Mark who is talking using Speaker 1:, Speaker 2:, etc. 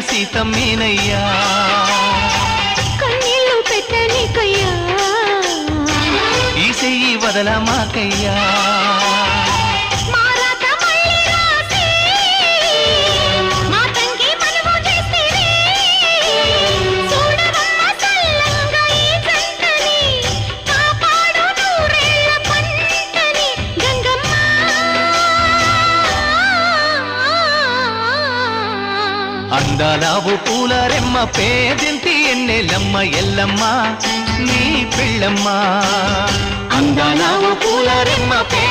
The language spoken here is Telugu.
Speaker 1: సీతమ్మేనయ్యా.
Speaker 2: కన్నీళ్ళు పెట్టనికయ్యా
Speaker 1: ఈ చెయ్యి వదల మాకయ్యా అందాలావు పూల రెమ్మ పేదింటి ఎన్నెలమ్మ ఎల్లమ్మ నీ పిల్లమ్మ. అందాలావు పూల రెమ్మ పే